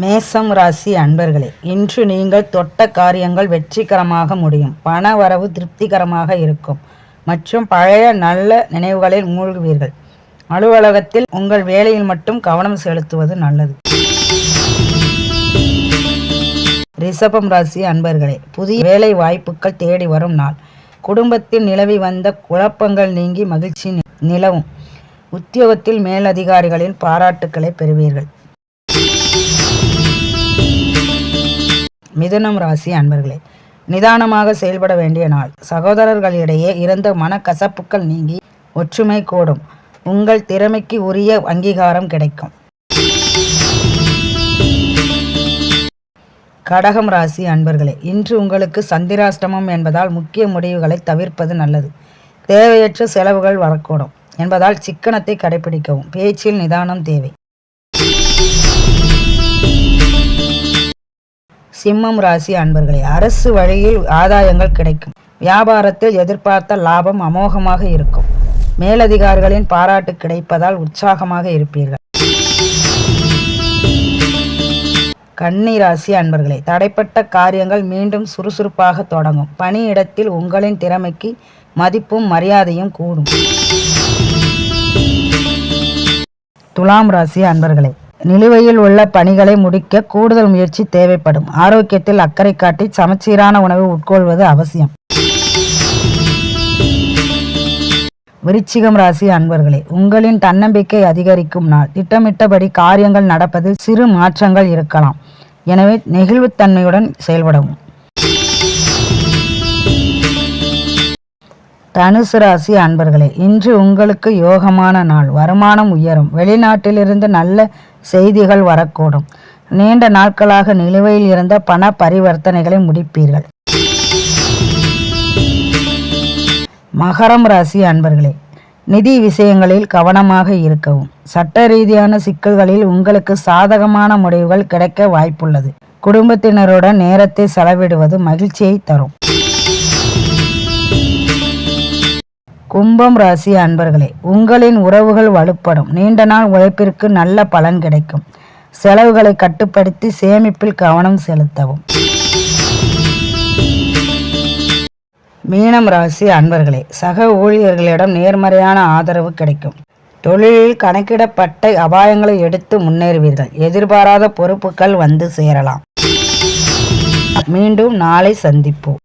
மேசம் ராசி அன்பர்களே இன்று நீங்கள் தொட்ட காரியங்கள் வெற்றிகரமாக முடியும். பண வரவு திருப்திகரமாக இருக்கும். மற்றும் பழைய நல்ல நினைவுகளில் மூழ்குவீர்கள். அலுவலகத்தில் உங்கள் வேலையில் மட்டும் கவனம் செலுத்துவது நல்லது. ரிஷபம் ராசி அன்பர்களே புதிய வேலை வாய்ப்புகள் தேடி வரும் நாள். குடும்பத்தில் நிலவி வந்த குழப்பங்கள் நீங்கி மகிழ்ச்சி நிலவும். உத்தியோகத்தில் மேலதிகாரிகளின் பாராட்டுக்களை பெறுவீர்கள். மிதுனம் ராசி அன்பர்களே நிதானமாக செயல்பட வேண்டிய நாள். சகோதரர்களிடையே இருந்த மனக்கசப்புகள் நீங்கி ஒற்றுமை கூடும். உங்கள் திறமைக்கு உரிய அங்கீகாரம் கிடைக்கும். கடகம் ராசி அன்பர்களே இன்று உங்களுக்கு சந்திராஷ்டமம் என்பதால் முக்கிய முடிவுகளை தவிர்ப்பது நல்லது. தேவையற்ற செலவுகள் வரக்கூடும் என்பதால் சிக்கனத்தை கடைபிடிக்கவும். பேச்சில் நிதானம் தேவை. சிம்மம் ராசி அன்பர்களே அரசு வழியில் ஆதாயங்கள் கிடைக்கும். வியாபாரத்தில் எதிர்பார்த்த லாபம் அமோகமாக இருக்கும். மேலதிகாரிகளின் பாராட்டு கிடைப்பதால் உற்சாகமாக இருப்பீர்கள். கன்னி ராசி அன்பர்களே தடைப்பட்ட காரியங்கள் மீண்டும் சுறுசுறுப்பாக தொடங்கும். பணியிடத்தில் உங்களின் திறமைக்கு மதிப்பும் மரியாதையும் கூடும். துலாம் ராசி அன்பர்களே நிலுவையில் உள்ள பணிகளை முடிக்க கூடுதல் முயற்சி தேவைப்படும். ஆரோக்கியத்தில் அக்கறை காட்டி சமச்சீரான உணவை உட்கொள்வது அவசியம். விருச்சிகம் ராசி அன்பர்களே உங்களின் தன்னம்பிக்கை அதிகரிக்கும் நாள். திட்டமிட்டபடி காரியங்கள் நடப்பதில் சிறு மாற்றங்கள் இருக்கலாம். எனவே நெகிழ்வுத்தன்மையுடன் செயல்படவும். தனுசு ராசி அன்பர்களே இன்று உங்களுக்கு யோகமான நாள். வருமானம் உயரும். வெளிநாட்டிலிருந்து நல்ல செய்திகள் வரக்கூடும். நீண்ட நாட்களாக நிலுவையில் இருந்த பண பரிவர்த்தனைகளை முடிப்பீர்கள். மகரம் ராசி அன்பர்களே நிதி விஷயங்களில் கவனமாக இருக்கவும். சட்ட ரீதியான சிக்கல்களில் உங்களுக்கு சாதகமான முடிவுகள் கிடைக்க வாய்ப்புள்ளது. குடும்பத்தினருடன் நேரத்தை செலவிடுவது மகிழ்ச்சியை தரும். கும்பம் ராசி அன்பர்களே உங்களின் உறவுகள் வலுப்படும். நீண்ட நாள் உழைப்பிற்கு நல்ல பலன் கிடைக்கும். செலவுகளை கட்டுப்படுத்தி சேமிப்பில் கவனம் செலுத்தவும். மீனம் ராசி அன்பர்களே சக ஊழியர்களிடம் நேர்மறையான ஆதரவு கிடைக்கும். தொழிலில் கணக்கிடப்பட்ட அபாயங்களை எடுத்து முன்னேறுவீர்கள். எதிர்பாராத பொறுப்புகள் வந்து சேரலாம். மீண்டும் நாளை சந்திப்போம்.